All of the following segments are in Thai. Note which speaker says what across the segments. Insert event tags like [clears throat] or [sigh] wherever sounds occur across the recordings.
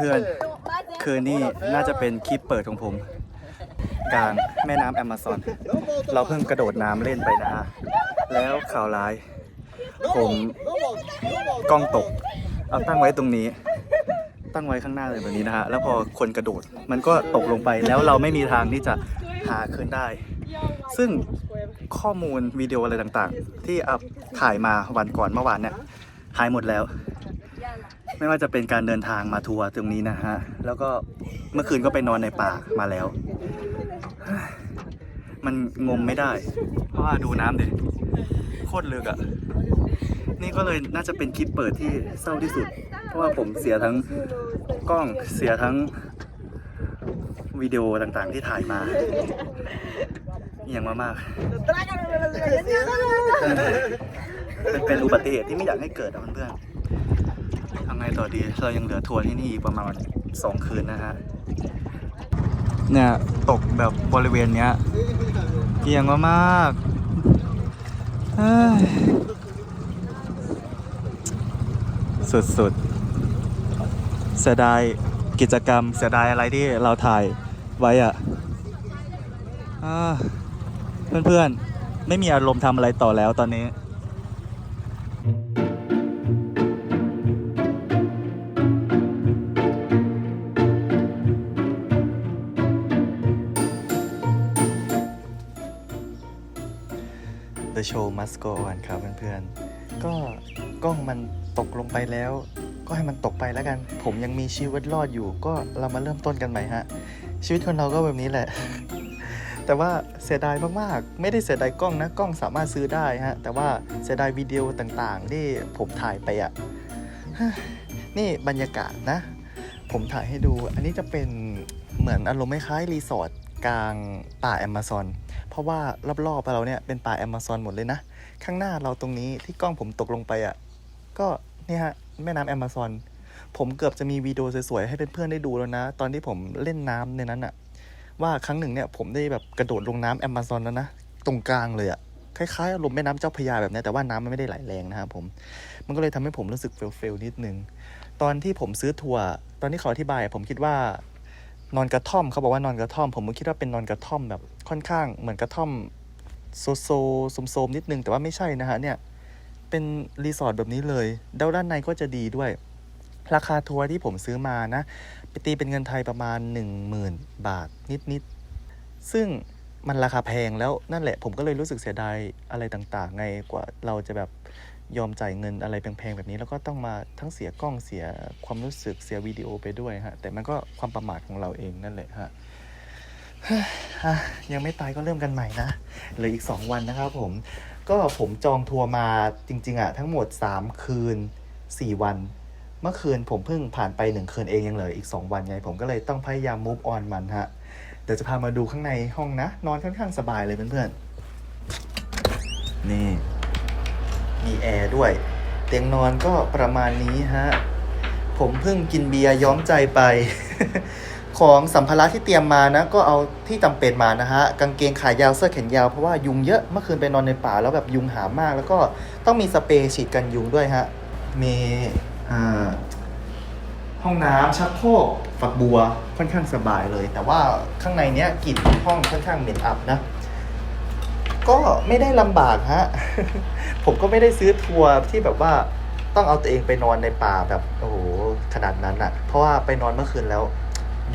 Speaker 1: เพื่อนๆ คืนนี้น่าจะเป็นคลิปเปิดของผม กลางแม่น้ำแอมะซอน เราเพิ่งกระโดดน้ำเล่นไปนะฮะ แล้วข่าวร้าย ผมกล้องตก เอาตั้งไว้ตรงนี้ ตั้งไว้ข้างหน้าเลยแบบนี้นะฮะ แล้วพอคนกระโดด มันก็ตกลงไป แล้วเราไม่มีทางที่จะหาคืนได้ ซึ่งข้อมูลวิดีโออะไรต่างๆ ที่อัพถ่ายมาวันก่อนเมื่อวานเนี่ยหายหมดแล้ว ไม่ว่าจะเป็นการเดินทางมาทัวร์ตรงนี้นะฮะ แล้วก็เมื่อคืนก็ไปนอนในป่ามาแล้ว มันงมไม่ได้ เพราะว่าดูน้ำดิ โคตรลึกอะ่ะ นี่ก็เลยน่าจะเป็นคลิปเปิดที่เศร้าที่สุด เพราะว่าผมเสียทั้งกล้อง เสียทั้งวิดีโอต่างๆที่ถ่ายมาอย่างมากๆเป็นเป็นอุบัติเหตุที่ไม่อยากให้เกิดอะเพื่อนๆ ทำไงต่อดีเรายังเหลือทัวร์ที่นี่อีกประมาณสองคืนนะฮะเนี่ยตกแบบบริเวณเนี้ยเกี่ยงมากๆเฮ้ยสุดๆเสียดายกิจกรรมเสียดายอะไรที่เราถ่ายไว้อะอ่าเพื่อนๆ ไม่มีอารมณ์ทำอะไรต่อแล้วตอนนี้ The show must go on ครับเพื่อนๆ ก็กล้องมันตกลงไปแล้ว ก็ให้มันตกไปแล้วกัน ผมยังมีชีวิตรอดอยู่ ก็เรามาเริ่มต้นกันใหม่ฮะ ชีวิตคนเราก็แบบนี้แหละ แต่ว่าเสียดายมากๆ ไม่ได้เสียดายกล้องนะ กล้องสามารถซื้อได้ฮะ แต่ว่าเสียดายวิดีโอต่างๆ ที่ผมถ่ายไปอะ่ะนี่บรรยากาศนะ ผมถ่ายให้ดู อันนี้จะเป็นเหมือนอารมณ์คล้ายรีสอร์ทกลางป่าแอมะซอน ราะว่ารอบๆเราเนี่ยเป็นป่าแอมะซอนหมดเลยนะ ข้างหน้าเราตรงนี้ที่กล้องผมตกลงไปอะ่ะ ก็เนี่ยฮะแม่น้ำแอมะซอน ผมเกือบจะมีวิดีโอสวยๆให้เพื่อนๆได้ดูแล้วนะ ตอนที่ผมเล่นน้ำในนั้นอะว่าครั้งหนึ่งเนี่ยผมได้แบบกระโดดลงน้ำแอมะซอนแล้วนะ ตรงกลางเลยอะคล้ายๆอารมณ์แม่น้ำเจ้าพยาแบบนี้แต่ว่าน้ำมันไม่ได้ไหลแรงนะครับผม มันก็เลยทำให้ผมรู้สึกเฟลๆนิดนึง ตอนที่ผมซื้อทัวร์ตอนที่เขาอธิบาย ผมคิดว่า นอนกระท่อมเขาบอกว่านอนกระท่อม ผมก็คิดว่าเป็นนอนกระท่อมแบบค่อนข้างเหมือนกระท่อมโซโซโสมๆนิดนึงแต่ว่าไม่ใช่นะฮะเนี่ยเป็นรีสอร์ทแบบนี้เลยแล้วด้านในก็จะดีด้วย ราคาทัวร์ที่ผมซื้อมานะไปตีเป็นเงินไทยประมาณ 10,000 บาทนิดๆซึ่งมันราคาแพงแล้วนั่นแหละผมก็เลยรู้สึกเสียดายอะไรต่างๆ ไงกว่าเราจะแบบ ยอมจ่ายเงินอะไรแพงๆแบบนี้ แล้วก็ต้องมาทั้งเสียกล้องเสียความรู้สึกเสียวิดีโอไปด้วยฮะ แต่มันก็ความประมาทของเราเองนั่นแหละฮะยังไม่ตายก็เริ่มกันใหม่นะเหลืออีก 2 วันนะครับผม ก็ผมจองทัวร์มาจริง ๆอะทั้งหมด 3 คืน 4 วัน เมื่อคืนผมเพิ่งผ่านไป 1 คืนเองยังเหลืออีก 2 วันไง ผมก็เลยต้องพยายาม move on มันฮะ เดี๋ยวจะพามาดูข้างในห้องนะ นอนค่อนข้างสบายเลยเพื่อนๆ นี่ มีแอร์ด้วย เตียงนอนก็ประมาณนี้ฮะ ผมเพิ่งกินเบียร์ย้อมใจไป ของสัมภาระที่เตรียมมานะ ก็เอาที่จำเป็นมานะฮะ กางเกงขายาวเสื้อแขนยาวเพราะว่ายุงเยอะเมื่อคืนไปนอนในป่าแล้วแบบยุงหามาก แล้วก็ต้องมีสเปรย์ฉีดกันยุงด้วยฮะ มีห้องน้ำชักโครกฝักบัวค่อนข้างสบายเลย แต่ว่าข้างในเนี้ยกลิ่นห้องค่อนข้างเหม็นอับนะ ก็ไม่ได้ลำบากฮะ ผมก็ไม่ได้ซื้อทัวร์ที่แบบว่าต้องเอาตัวเองไปนอนในป่าแบบโอ้โหขนาดนั้นอะเพราะว่าไปนอนเมื่อคืนแล้ว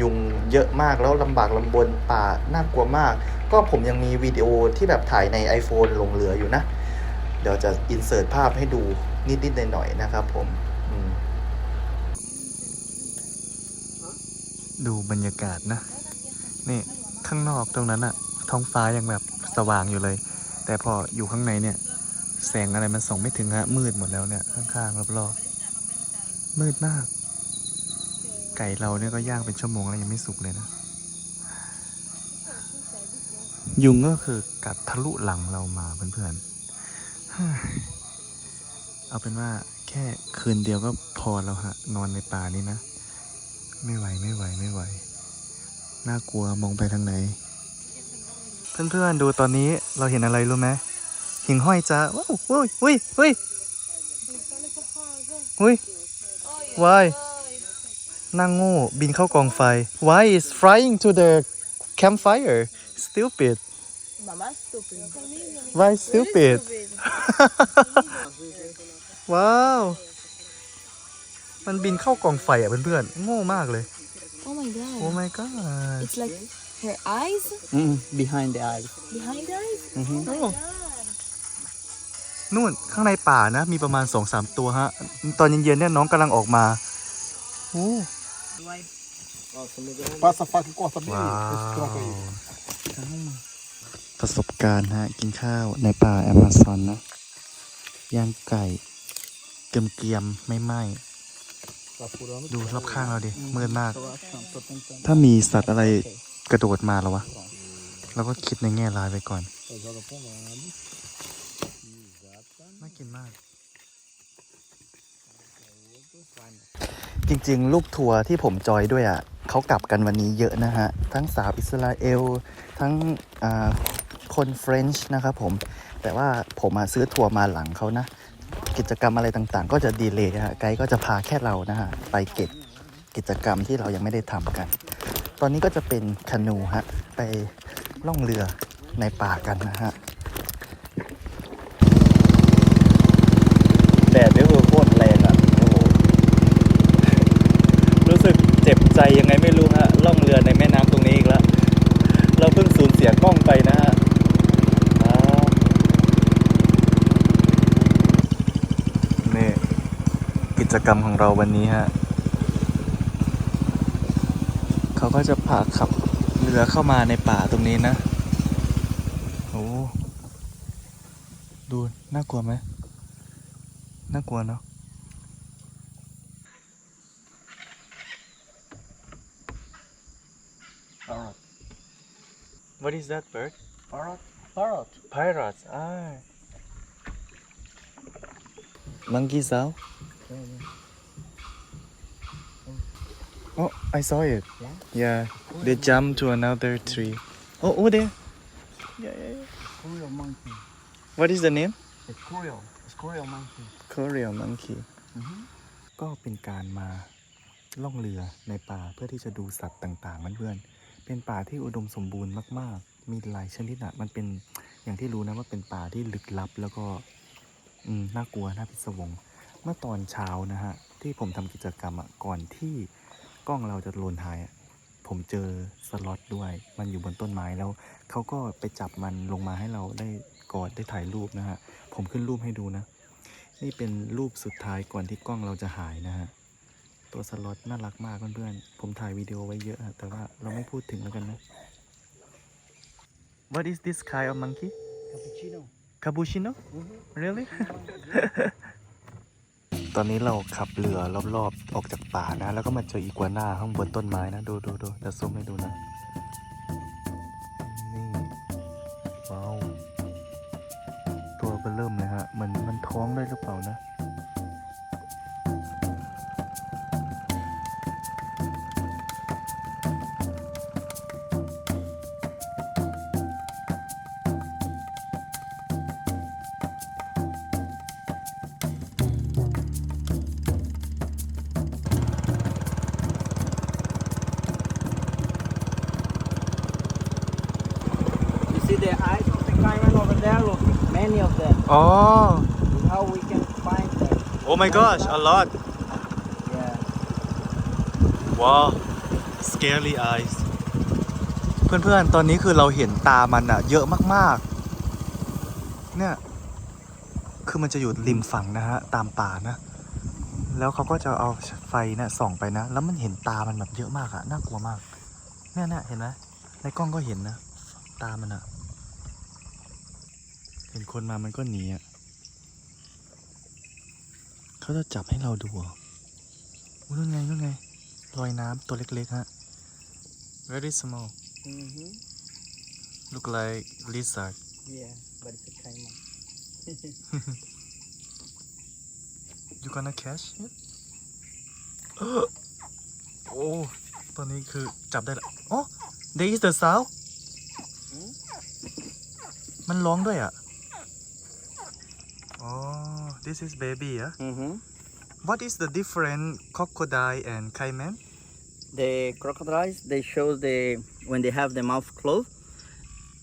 Speaker 1: ยุงเยอะมากแล้วลำบากลำบนป่าน่ากลัวมาก ก็ผมยังมีวิดีโอที่แบบถ่ายใน iPhone ลงเหลืออยู่นะ เดี๋ยวจะอินเสิร์ตภาพให้ดูนิดๆหน่อยๆนะครับผมมดูบรรยากาศนะ นี่ ข้างนอกตรงนั้นอะท้องฟ้ายังแบบสว่างอยู่เลย แต่พออยู่ข้างในเนี่ย แสงอะไรมันส่องไม่ถึงฮะมืดหมดแล้วเนี่ย ข้างๆรอบๆมืดมาก ไก่เราเนี่ยก็ย่างเป็นชั่วโมงแล้วยังไม่สุกเลยนะ ยุงก็คือกัดทะลุหลังเรามาเพื่อนๆเอาเป็นว่าแค่คืนเดียวก็พอแล้วฮะ นอนในป่านี้นะ ไม่ไหวไม่ไหวไม่ไหว น่ากลัวมองไปทางไหน เพื่อนๆดูตอนนี้เราเห็นอะไรรู้ไหมหิ่งห้อยจ้าว้าวอุ้ยอุ้ยอุ้ยอุ้ยวายนั่งโง่บินเข้ากองไฟ Why is flying to the campfire stupid
Speaker 2: Mama stupid.
Speaker 1: Why stupid ว้าว มันบินเข้ากองไฟอะเพื่อนๆโง่มากเลย
Speaker 2: Oh my god.
Speaker 1: Oh my god
Speaker 2: It's like her eyes
Speaker 3: Mm, behind the eyes.
Speaker 2: behind her eyes.
Speaker 1: โอ้นู่นข้างในป่านะ มีประมาณสองสามตัวฮะ ตอนเย็นๆเนี่ยน้องกำลังออกมาโอ้
Speaker 4: Passa a faca e corta bem
Speaker 1: ว้า
Speaker 4: esse tronco aí.
Speaker 1: ประสบการณ์ฮะ กินข้าวในป่าแอมะซอนนะย่างไก่เกรียมๆไม่ไหม้
Speaker 4: Tá furando
Speaker 1: ดูรอบข้างเราดิมืดมาก
Speaker 3: Tô achando, tô tentando.
Speaker 1: ถ้ามีสัตว์อะไร กระโดดมาแล้ววะเราก็คิดในแง่ร้ายไปก่อน น่ากินมาก จริงๆ ลูกทัวร์ที่ผมจอยด้วยอะเขากลับกันวันนี้เยอะนะฮะ ทั้งสาวอิสราเอล ทั้งอ่าคนเฟรนช์นะครับผม แต่ว่าผมมาซื้อทัวร์มาหลังเขานะ กิจกรรมอะไรต่างๆ ก็จะดีเลยฮะ ไกด์ก็จะพาแค่เรานะฮะ ไปเก็บกิจกรรมที่เรายังไม่ได้ทำกัน ตอนนี้ก็จะเป็นคานูฮะ ไปล่องเรือในป่ากันนะฮะแดดนี่คือโคตรแรงอะโอ้โหรู้สึกเจ็บใจยังไงไม่รู้ฮะล่องเรือในแม่น้ำตรงนี้อีกแล้ว เราเพิ่งสูญเสียกล้องไปนะฮะอ้าวนี่กิจกรรมของเราวันนี้ฮะ เขา ก็จะพาขับเรือเข้ามาในป่าตรงนี้นะโอ้ดูน่ากลัวไหมน่ากลัวเนาะ
Speaker 4: Parrot.
Speaker 1: What is that bird
Speaker 4: Parrot. Parrot.
Speaker 1: Pirates ah Monkey sound Oh I saw it Yeah They jump to another tree Oh over there Yeah yeah yeah
Speaker 4: Squirrel monkey.
Speaker 1: What is the name
Speaker 4: A squirrel. A squirrel monkey.
Speaker 1: Korean monkey ก็เป็นการมาล่องเรือในป่าเพื่อที่จะดูสัตว์ต่างๆเพื่อนๆเป็นป่าที่อุดมสมบูรณ์มากๆ มีหลายชนิดอะมันเป็นอย่างที่รู้นะว่าเป็นป่าที่ลึกลับแล้วก็อืมน่ากลัวน่าพิศวง เมื่อตอนเช้านะฮะที่ผมทำกิจกรรมอะก่อนที่ กล้องเราจะโลนถ่ายอะผมเจอสล็อตด้วย มันอยู่บนต้นไม้แล้วเขาก็ไปจับมันลงมาให้เราได้กอดได้ถ่ายรูปนะฮะ ผมขึ้นรูปให้ดูนะ นี่เป็นรูปสุดท้ายก่อนที่กล้องเราจะหายนะฮะ ตัวสล็อตน่ารักมากเพื่อนๆ ผมถ่ายวิดีโอไว้เยอะอะแต่ว่าเราไม่พูดถึงแล้วกันนะ What is this kind of monkey
Speaker 4: Cappuccino.
Speaker 1: Cappuccino Really ตอนนี้เราขับเรือรอบๆออกจากป่านะ แล้วก็มาเจออีกัวน่าข้างบนต้นไม้นะ ดูดูดูจะซูมให้ดูนะ
Speaker 3: You see the eyes of the caiman over there? Look, many of them.
Speaker 1: อ๋อ
Speaker 3: How we can find them?
Speaker 1: Oh my gosh a lot
Speaker 3: Yeah.
Speaker 1: wow scary eyes เพื่อนๆ ตอนนี้คือเราเห็นตามันอะเยอะมากๆ เนี่ย คือมันจะอยู่ริมฝั่งนะฮะ ตามป่านะ แล้วเขาก็จะเอาไฟนะส่องไปนะ แล้วมันเห็นตามันแบบเยอะมากอะน่ากลัวมาก เนี่ยเนี่ยเห็นไหมในกล้องก็เห็นนะ ตามันอะ เห็นคนมามันก็หนีอะเขาจะจับให้เราดูเหรออุ๊ยนู่นไงนู่นไงรอยน้ำตัวเล็กๆฮะ very small
Speaker 3: Mm-hmm.
Speaker 1: look like lizard
Speaker 3: Yeah, but it's a caiman.
Speaker 1: you gonna catch it โอ้ตอนนี้คือจับได้แล้วอ๋อ there is the sound มันร้องด้วยอะ อ๋อ this is baby อ่ะ
Speaker 3: Mm-hmm.
Speaker 1: what is the difference crocodile and caiman
Speaker 5: the crocodiles they show the when they have the mouth closed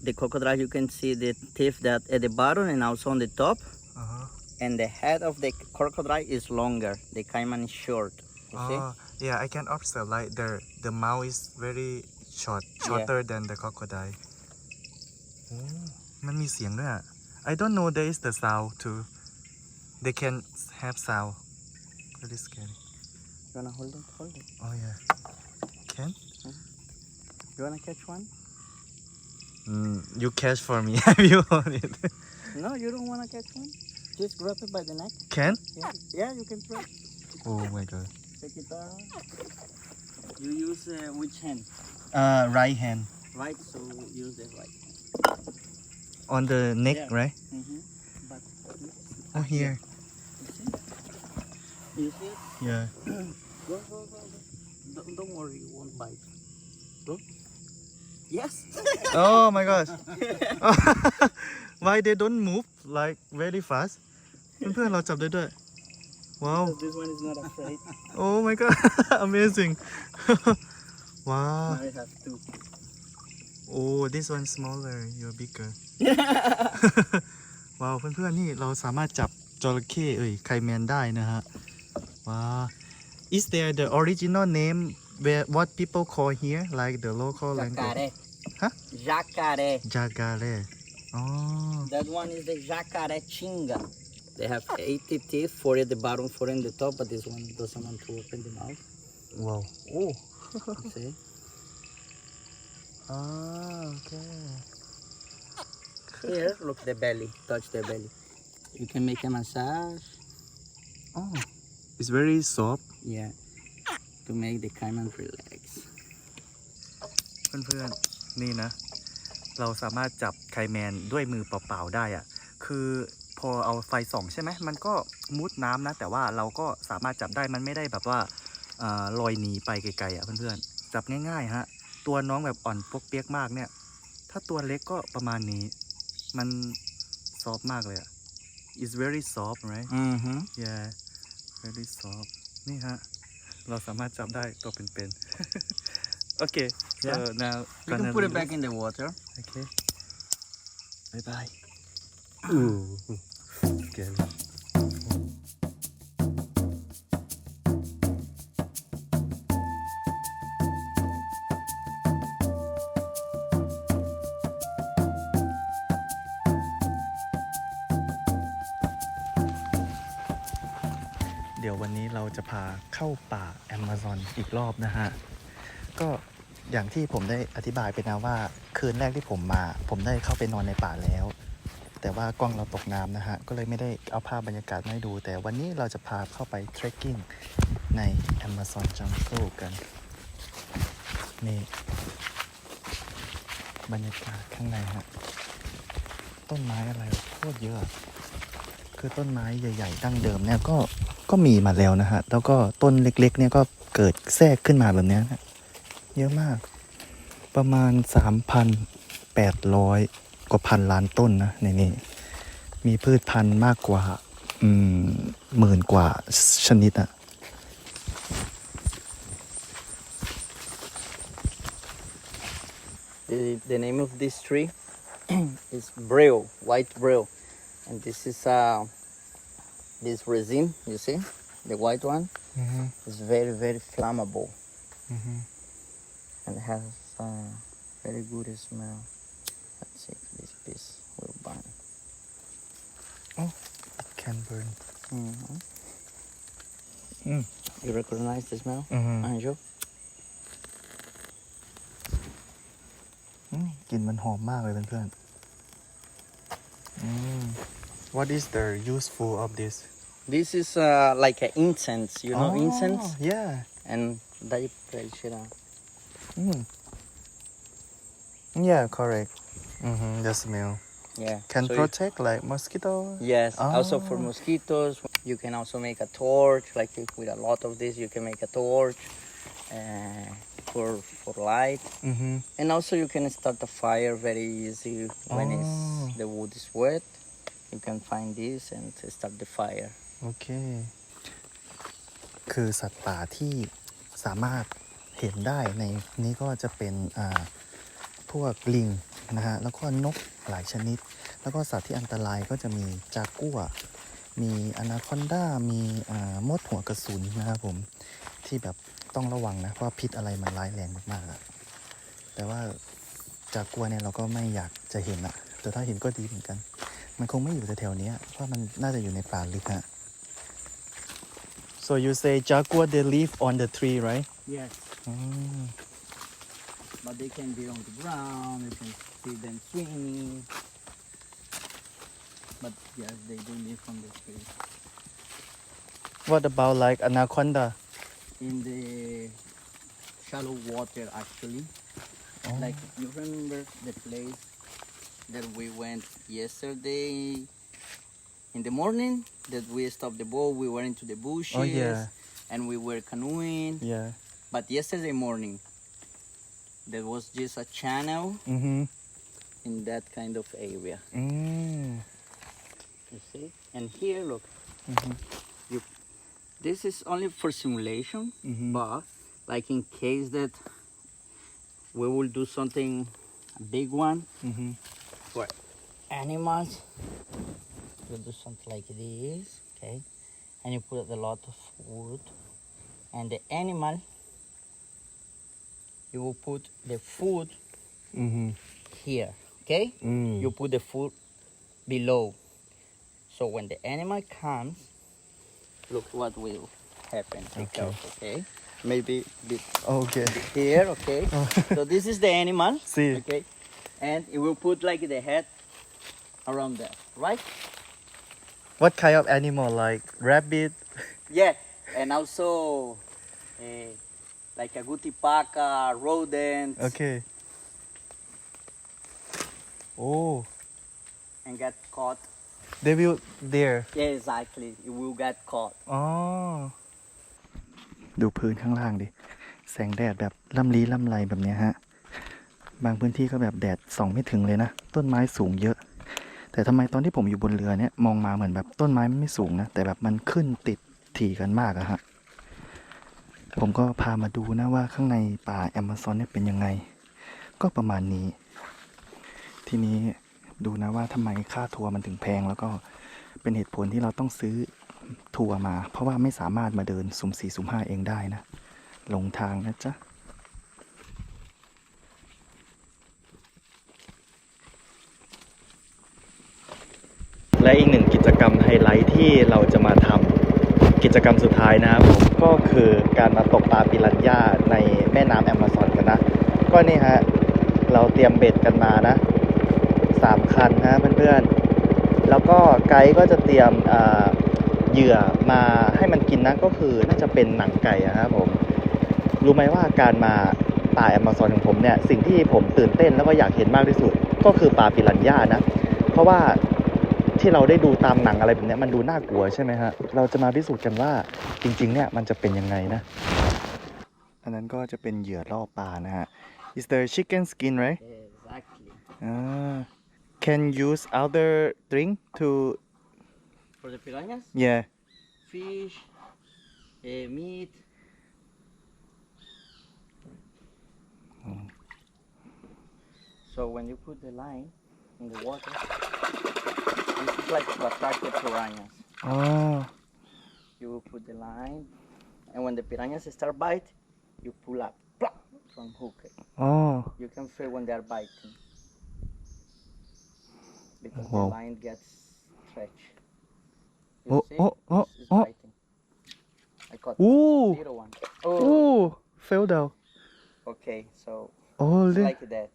Speaker 5: the crocodile you can see the teeth that at the bottom and also on the top
Speaker 1: uh-huh.
Speaker 5: and the head of the crocodile is longer the caiman is short you see
Speaker 1: Oh, yeah, I can observe like the the mouth is very short, shorter than the crocodile. โอ้มันมีเสียงด้วยอ่ะ I don't know there is the sound too. They can have sound. Very scary.
Speaker 5: you wanna hold it hold it
Speaker 1: Oh yeah. Can?
Speaker 5: you wanna catch one
Speaker 1: Mm, you catch for me [laughs] if you want it.
Speaker 5: no you don't wanna catch one just grab it by the neck
Speaker 1: Can?
Speaker 5: yeah, yeah you can try
Speaker 1: Oh my god.
Speaker 5: take it out you use uh, which hand
Speaker 1: Uh, right hand.
Speaker 5: right so use the right
Speaker 1: On the neck,
Speaker 5: Yeah.
Speaker 1: right?
Speaker 5: mm-hmm. but
Speaker 1: Oh here.
Speaker 5: you see
Speaker 1: Yeah. [clears throat]
Speaker 5: Go, go, go, go. Don't, don't worry, you won't bite. Go. Yes. [laughs]
Speaker 1: Oh my gosh. [laughs] Why they don't move like very fast? เพื่อนๆเราจับได้ด้วย ว้าว
Speaker 5: this one is not afraid. [laughs]
Speaker 1: Oh my god amazing ว้าว
Speaker 5: Now I have two.
Speaker 1: Oh this one smaller you're bigger [laughs] ว้าวเพื่อนๆนี่เราสามารถจับจระเข้เอ้ยไคแมนได้นะฮะ ว้าว Is there the original name where what people call here like the local language
Speaker 5: Jacare.
Speaker 1: Huh?
Speaker 5: Jacare.
Speaker 1: Jagare อ๋อ
Speaker 5: That one is the jacare chinga. They have 80 teeth, four at the bottom, four in the top, but this one doesn't want to open the mouth.
Speaker 1: ว้าวโอ้ [laughs]
Speaker 5: You see?
Speaker 1: อ่าโอเค
Speaker 5: Here, look the belly. Touch the belly. You can make a massage.
Speaker 1: Oh it's very soft
Speaker 5: Yeah. To make the caiman relax.
Speaker 1: เพื่อนๆ นี่นะ เราสามารถจับไคแมนด้วยมือเปล่าๆ ได้อะคือพอเอาไฟส่องใช่ไหม มันก็มุดน้ำนะ แต่ว่าเราก็สามารถจับได้ มันไม่ได้แบบว่าอาลอยหนีไปไกลๆอะเพื่อนๆ จับง่ายๆ ฮะ ตัวน้องแบบอ่อนพวกเปียกมากเนี่ย ถ้าตัวเล็กก็ประมาณนี้ มันซอฟมากเลยอะ it's very soft right
Speaker 5: Mm-hmm.
Speaker 1: yeah very soft นี่ฮะ เราสามารถจับได้ตัวเป็นๆ โอเค so
Speaker 5: Yeah.
Speaker 1: now
Speaker 5: You can
Speaker 1: gonna
Speaker 5: put it
Speaker 1: release.
Speaker 5: back in the water.
Speaker 1: Okay. Bye bye. Ooh. Scary. เข้าป่าแอมะซอนอีกรอบนะฮะ ก็อย่างที่ผมได้อธิบายไปนะว่า คืนแรกที่ผมมา ผมได้เข้าไปนอนในป่าแล้ว แต่ว่ากล้องเราตกน้ำนะฮะ ก็เลยไม่ได้เอาภาพบรรยากาศมาให้ดู แต่วันนี้เราจะพาเข้าไปเทรคกิ้งใน Amazon Jungle กัน นี่ บรรยากาศข้างในฮะ ต้นไม้อะไรโคตรเยอะ คือต้นไม้ใหญ่ๆดั้งเดิมเนี่ยก็ ก็มีมาแล้วนะฮะ แล้วก็ต้นเล็กๆ เนี่ยก็เกิดแทรกขึ้นมาแบบนี้นะเยอะมาก ประมาณ 3,800 กว่าพันล้านต้นนะในนี้ มีพืชพันธุ์มากกว่าอืมหมื่นกว่าชนิดอะ
Speaker 5: The, the name of this tree is braille, white braille, and this is uh, this resin. You see, the white one is very very flammable and has uh, very good smell. Let's see if this piece will burn.
Speaker 1: can burn
Speaker 5: hmm
Speaker 1: Mm.
Speaker 5: You recognize the smell,
Speaker 1: อืม
Speaker 5: Anjo?
Speaker 1: อืมกลิ่นมันหอมมากเลยเพื่อนๆอืม What is the useful of this
Speaker 5: This is uh, like an incense. You know
Speaker 1: Oh,
Speaker 5: incense,
Speaker 1: yeah
Speaker 5: and they tradition.
Speaker 1: mm. yeah correct mm-hmm. the smell
Speaker 5: Yeah.
Speaker 1: can
Speaker 5: so you-
Speaker 1: protect like mosquito
Speaker 5: Yes, also for
Speaker 1: Oh.
Speaker 5: mosquitoes. You can also make a torch. Like if with a lot of this, you can make a torch uh, for for light.
Speaker 1: mm-hmm.
Speaker 5: And also you can start a fire very easy when
Speaker 1: Oh.
Speaker 5: it's the wood is wet. You can find this and start the fire.
Speaker 1: โอเค คือสัตว์ป่าที่สามารถเห็นได้ในนี้ก็จะเป็นพวกลิงนะฮะ แล้วก็นกหลายชนิด แล้วก็สัตว์ที่อันตรายก็จะมีจากัว มีอนาคอนดา มีมดหัวกระสุนนะครับผม ที่แบบต้องระวังนะเพราะพิษอะไรมันร้ายแรงมากๆอะแต่ว่าจากัวเนี่ยเราก็ไม่อยากจะเห็นอะแต่ถ้าเห็นก็ดีเหมือนกัน มันคงไม่อยู่แถวๆเนี้ยเพราะมันน่าจะอยู่ในป่าลึกฮะ so you say jaguar they live on the tree right
Speaker 5: Yes,
Speaker 1: อืม
Speaker 5: but they can be on the ground. You can see them swimming. But yes, they do live on the tree.
Speaker 1: what about like anaconda
Speaker 5: In the shallow water, actually.
Speaker 1: Oh.
Speaker 5: Like you remember the place that we went yesterday in the morning that we stopped the boat, we went into the bushes
Speaker 1: Oh, yeah.
Speaker 5: and we were canoeing.
Speaker 1: yeah
Speaker 5: But yesterday morning there was just a channel
Speaker 1: mm-hmm
Speaker 5: in that kind of area.
Speaker 1: อืม
Speaker 5: You see? And here look.
Speaker 1: Mhm.
Speaker 5: You this is only for simulation,
Speaker 1: Mhm.
Speaker 5: but like in case that we will do something a big one
Speaker 1: mm-hmm
Speaker 5: for animals. You do something like this, okay? And you put a lot of wood. And the animal, you will put the food
Speaker 1: mm-hmm
Speaker 5: here, okay?
Speaker 1: mm.
Speaker 5: You put the food below. So when the animal comes, look what will happen. Be
Speaker 1: Okay.
Speaker 5: careful, okay? Maybe bit
Speaker 1: okay
Speaker 5: here, okay? [laughs] so this is the animal.
Speaker 1: See.
Speaker 5: Okay And it will put like the head around there, right?
Speaker 1: what kind of animal like rabbit [laughs]
Speaker 5: Yeah. And also eh, like a gutipaca, rodent,
Speaker 1: okay oh
Speaker 5: and get caught.
Speaker 1: they will there
Speaker 5: Yeah, exactly. It will get caught.
Speaker 1: อ๋อ ดูพื้นข้างล่างดิ แสงแดดแบบล่ำลีล่ำไรแบบเนี้ยฮะ บางพื้นที่ก็แบบแดดส่องไม่ถึงเลยนะ ต้นไม้สูงเยอะ แต่ทำไมตอนที่ผมอยู่บนเรือเนี่ยมองมาเหมือนแบบต้นไม้มันไม่สูงนะ แต่แบบมันขึ้นติดถี่กันมากอะฮะ ผมก็พามาดูนะว่าข้างในป่าแอมะซอนเนี่ยเป็นยังไง ก็ประมาณนี้ ทีนี้ดูนะว่าทำไมค่าทัวร์มันถึงแพงแล้วก็เป็นเหตุผลที่เราต้องซื้อทัวร์มา เพราะว่าไม่สามารถมาเดินสุ่มสี่สุ่มห้าเองได้นะ ลงทางนะจ๊ะ และอีกหนึ่งกิจกรรมไฮไลท์ที่เราจะมาทำกิจกรรมสุดท้ายนะครับผมก็คือการมาตกปลาปิรันย่าในแม่น้ำแอมะซอนกันนะ ก็นี่ฮะ เราเตรียมเบ็ดกันมานะสามคันนะเพื่อนๆ แล้วก็ไกด์ก็จะเตรียมเหยื่อมาให้มันกินนะก็คือน่าจะเป็นหนังไก่อะครับผมรู้ไหมว่าการมาป่าแอมะซอนของผมเนี่ยสิ่งที่ผมตื่นเต้นแล้วก็อยากเห็นมากที่สุด ก็คือปลาปิรันย่านะ เพราะว่า ที่เราได้ดูตามหนังอะไรแบบเนี้ยมันดูน่ากลัวใช่ไหมฮะ เราจะมาพิสูจน์กันว่าจริง ๆ เนี่ยมันจะเป็นยังไงนะ อันนั้นก็จะเป็นเหยื่อล่อปลานะฮะ is the chicken skin right
Speaker 5: Exactly.
Speaker 1: ah can use other drink to
Speaker 5: For the piranhas,
Speaker 1: yeah
Speaker 5: fish, eh, meat. So when you put the line in the water, this is like to attract the piranhas.
Speaker 1: oh
Speaker 5: You will put the line, and when the piranhas start bite, you pull up plop, from hook.
Speaker 1: oh
Speaker 5: You can feel when they are biting because
Speaker 1: Wow.
Speaker 5: the line gets stretched. You
Speaker 1: Oh,
Speaker 5: see?
Speaker 1: oh, oh,
Speaker 5: It's- it's
Speaker 1: oh.
Speaker 5: biting. I caught
Speaker 1: ooh
Speaker 5: little one. Oh,
Speaker 1: ooh fell down
Speaker 5: okay. So
Speaker 1: oh
Speaker 5: it's like that.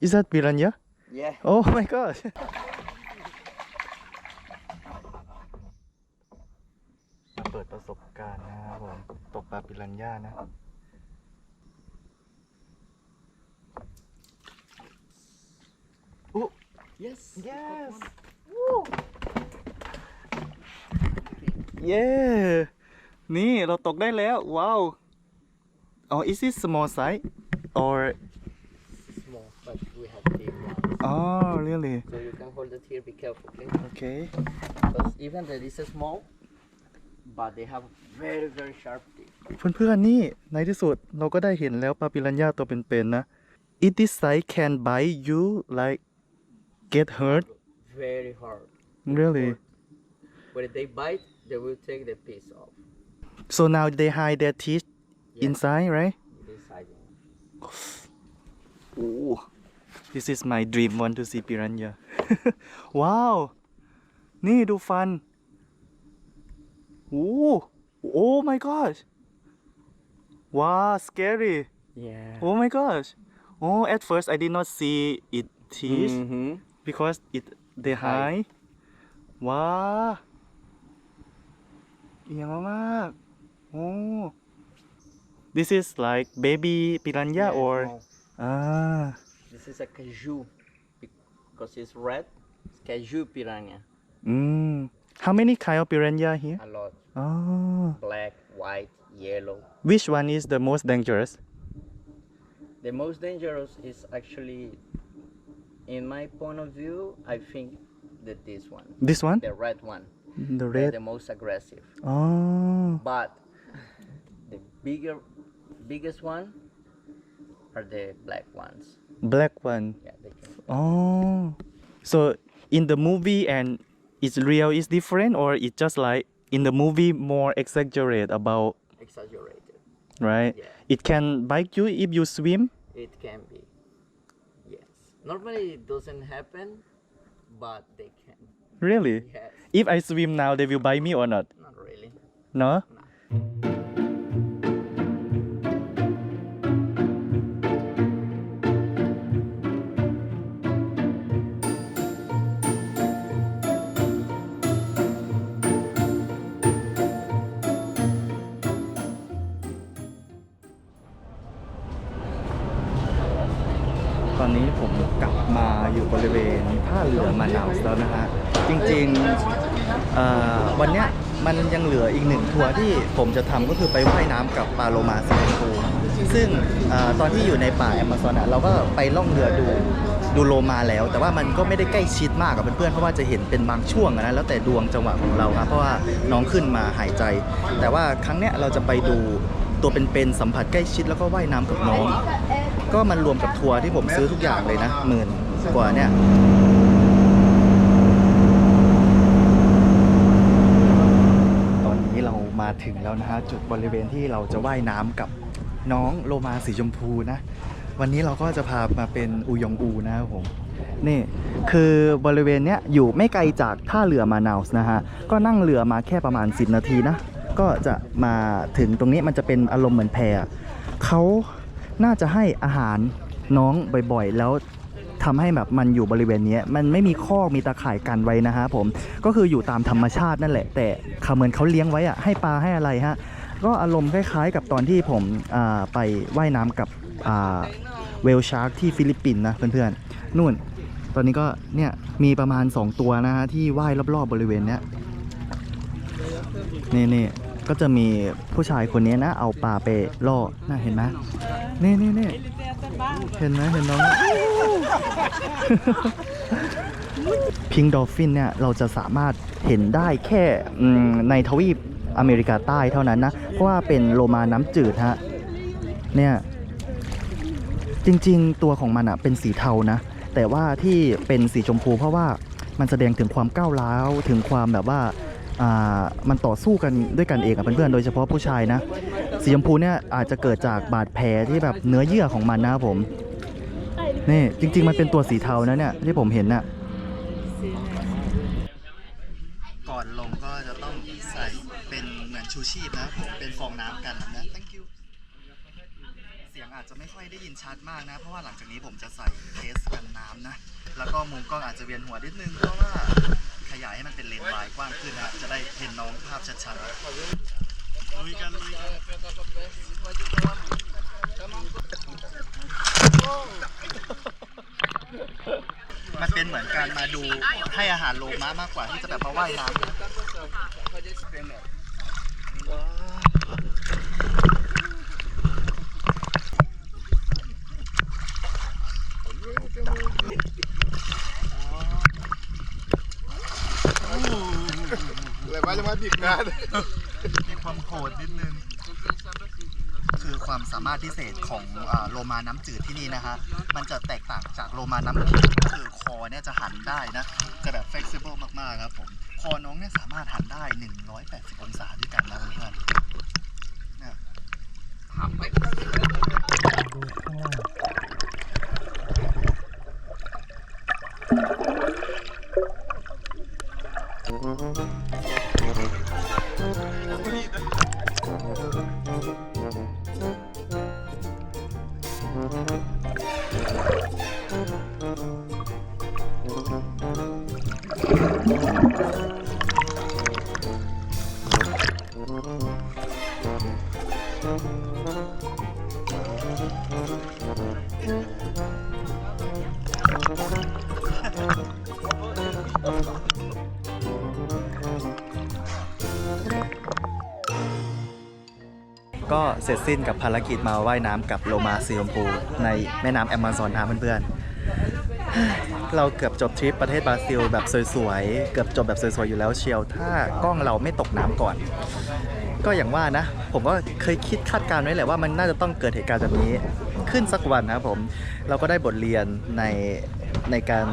Speaker 1: is that piranha
Speaker 5: Yeah.
Speaker 1: oh my god [laughs] เปิดประสบการณ์นะครับผมตกปลาปิรันย่านะ
Speaker 5: Yes.
Speaker 1: yes เย้นี่เราตกได้แล้ว ว้าว อ๋อ is it small size or
Speaker 5: Small, but we have big ones.
Speaker 1: oh really
Speaker 5: So you can hold it here. Be careful, okay?
Speaker 1: okay
Speaker 5: Because even that is small, but they have very very sharp teeth.
Speaker 1: เพื่อนๆนี่ในที่สุดเราก็ได้เห็นแล้วปลาปิรันย่าตัวเป็นๆนะ It this size can bite you like get hurt
Speaker 5: Very hard.
Speaker 1: really
Speaker 5: When they bite, they will take the piece off.
Speaker 1: so now they hide their teeth
Speaker 5: Yeah.
Speaker 1: inside right
Speaker 5: This side.
Speaker 1: Ooh, this is my dream want to see piranha ว้าวนี่ดูฟัน โอ้ oh my gosh ว้าว scary
Speaker 5: Yeah.
Speaker 1: oh my gosh oh at first I did not see it teeth
Speaker 5: Mm-hmm.
Speaker 1: because it they high ว้าเอียงมากๆโอ้ this is like baby piranha or ah
Speaker 5: This is a caju because it's red. It's caju piranha.
Speaker 1: mm. how many kind of piranha here
Speaker 5: A lot.
Speaker 1: oh
Speaker 5: Black, white, yellow.
Speaker 1: which one is the most dangerous
Speaker 5: The most dangerous is actually, in my point of view, I think that this one,
Speaker 1: this one
Speaker 5: the red one,
Speaker 1: the red.
Speaker 5: they're the most aggressive.
Speaker 1: oh
Speaker 5: But the bigger, biggest one are the black ones.
Speaker 1: black one
Speaker 5: Yeah, they can.
Speaker 1: Oh, so in the movie and it's real is different, or it's just like in the movie more exaggerate about
Speaker 5: Exaggerated.
Speaker 1: right?
Speaker 5: Yeah.
Speaker 1: It can bite you if you swim.
Speaker 5: It can be. Yes. Normally it doesn't happen, but they can.
Speaker 1: Really?
Speaker 5: Yes.
Speaker 1: If I swim now, they will bite me or not?
Speaker 5: Not really.
Speaker 1: No. ต เหลืออีกหนึ่งทัวร์ที่ผมจะทำก็คือไปว่ายน้ำกับปลาโลมาสีชมพูซึ่งอตอนที่อยู่ในป่าแอมะซอนเราก็ไปล่องเรือดูดูโลมาแล้ว แต่ว่ามันก็ไม่ได้ใกล้ชิดมากกับเพื่อนๆเพราะว่าจะเห็นเป็นบางช่วงนะแล้วแต่ดวงจังหวะของเราครับเพราะว่าน้องขึ้นมาหายใจ แต่ว่าครั้งเนี้ยเราจะไปดูตัวเป็นๆสัมผัสใกล้ชิดแล้วก็ว่ายน้ำกับน้อง ก็มันรวมกับทัวร์ที่ผมซื้อทุกอย่างเลยนะหมื่นกว่าเนี่ย ตอนนี้เรามาถึงแล้วนะฮะ จุดบริเวณที่เราจะว่ายน้ำกับน้องโลมาสีชมพูนะ วันนี้เราก็จะพามาเป็นอูยองอูนะครับผมนี่คือบริเวณเนี้ยอยู่ไม่ไกลจากท่าเรือมานาวส์นะฮะ ก็นั่งเรือมาแค่ประมาณ 10 นาทีนะ ก็จะมาถึงตรงนี้มันจะเป็นอารมณ์เหมือนแพเขาน่าจะให้อาหารน้องบ่อยๆ แล้ว ทำให้แบบมันอยู่บริเวณนี้มันไม่มีคอกมีตาข่ายกันไว้นะฮะผมก็คืออยู่ตามธรรมชาตินั่นแหละ แต่เขาเหมือนเขาเลี้ยงไว้อะให้ปลาให้อะไรฮะก็อารมณ์คล้ายๆ กับตอนที่ผมไปว่ายน้ำกับเวลชาร์กที่ฟิลิปปินส์นะเพื่อนๆนู่น ตอนนี้ก็เนี่ยมีประมาณ 2 ตัวนะฮะที่ว่ายรอบๆบริเวณเนี้ยนี่นี่ ก็จะมีผู้ชายคนนี้นะ เอาปลาไปล่อน่าเห็นไหมนี่นี่นี่เห็นไหมเห็นน้อง พิงดอลฟินเนี่ย เราจะสามารถเห็นได้แค่ในทวีปอเมริกาใต้เท่านั้นนะ เพราะว่าเป็นโลมาน้ำจืดฮะ เนี่ย จริงๆ ตัวของมันอะเป็นสีเทานะ แต่ว่าที่เป็นสีชมพูเพราะว่ามันแสดงถึงความก้าวร้าวถึงความแบบว่า มันต่อสู้กันด้วยกันเองอะเพื่อนๆโดยเฉพาะผู้ชายนะสีชมพูเนี่ยอาจจะเกิดจากบาดแผลที่แบบเนื้อเยื่อของมันนะครับผมนี่จริง ๆ มันเป็นตัวสีเทานะเนี่ยที่ผมเห็นน่ะก่อนลงก็จะต้องใส่เป็นเหมือนชูชีพนะผมเป็นฟองน้ำกันนะ thank you เสียงอาจจะไม่ค่อยได้ยินชัดมากนะ เพราะว่าหลังจากนี้ผมจะใส่เคสกันน้ำนะ แล้วก็มุมกล้องอาจจะเวียนหัวนิดนึงเพราะว่า ขยายให้มันเป็นเลนวายกว้างขึ้นนะจะได้เห็นน้องภาพชัดๆลุยกันลุยกันมันเป็นเหมือนการมาดูให้อาหารโลมามากกว่าที่จะแบบมาว่ายน้ำ นะ
Speaker 6: Levar ele uma bicada.
Speaker 1: ผดนิดนึง คือความสามารถพิเศษของอ่าโลมาน้ำจืดที่นี่นะฮะ มันจะแตกต่างจากโลมาน้ำเค็มก็คือคอเนี่ยจะหันได้นะ จะแบบ flexible มากๆครับผม คอน้องเนี่ยสามารถหันได้ 180 องศาด้วยกันนะเพื่อนๆ เสร็จสิ้นกับภารกิจมาว่ายน้ำกับโลมาสีชมพูในแม่น้ำแอมะซอนนะเพื่อนๆ เราเกือบจบทริปประเทศบราซิลแบบสวยๆ เกือบจบแบบสวยๆ อยู่แล้วเชียว ถ้ากล้องเราไม่ตกน้ำก่อน ก็อย่างว่านะ ผมก็เคยคิดคาดการณ์ไว้แหละว่ามันน่าจะต้องเกิดเหตุการณ์แบบนี้ขึ้นสักวันนะผม เราก็ได้บทเรียนในในการ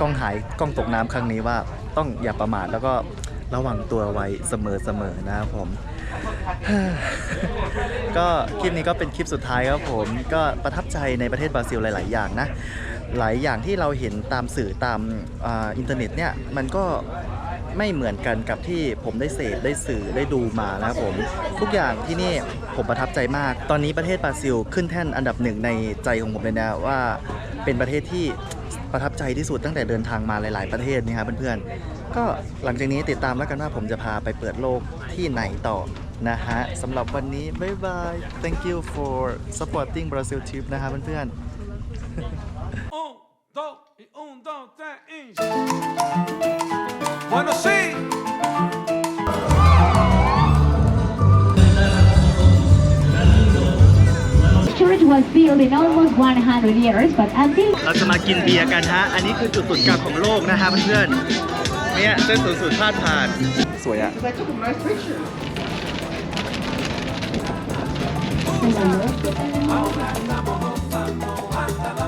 Speaker 1: กล้องหายกล้องตกน้ำครั้งนี้ว่าต้องอย่าประมาทแล้วก็ระวังตัวไว้เสมอๆนะครับผม ก็คลิปนี้ก็เป็นคลิปสุดท้ายครับผมก็ประทับใจในประเทศบราซิลหลาย ๆ อย่างนะ หลายอย่างที่เราเห็นตามสื่อตามอินเทอร์เน็ตเนี่ยมันก็ไม่เหมือนกันกับที่ผมได้เสพได้สื่อได้ดูมานะครับผม ทุกอย่างที่นี่ผมประทับใจมาก ตอนนี้ประเทศบราซิล ขึ้นแท่นอันดับหนึ่งในใจของผมเลยนะว่าเป็นประเทศที่ประทับใจที่สุดตั้งแต่เดินทางมาหลาย ๆ ประเทศนี่ครับเพื่อนๆก็หลังจากนี้ติดตามแล้วกันว่าผมจะพาไปเปิดโลกที่ไหนต่อ นะฮะสำหรับวันนี้ บ๊ายบาย thank you for supporting Brazil trip นะฮะเพื่อนๆ
Speaker 6: Un, dos y un, dos, tres y. Bueno, sí.
Speaker 7: church was built in almost 100 years, but until
Speaker 1: เราจะมากินเบียร์กันฮะ อันนี้คือจุดศูนย์กลางของโลกนะฮะเพื่อนๆเนี่ยเส้นศูนย์สูตรพาดผ่าน สวยอะ
Speaker 7: Thank you.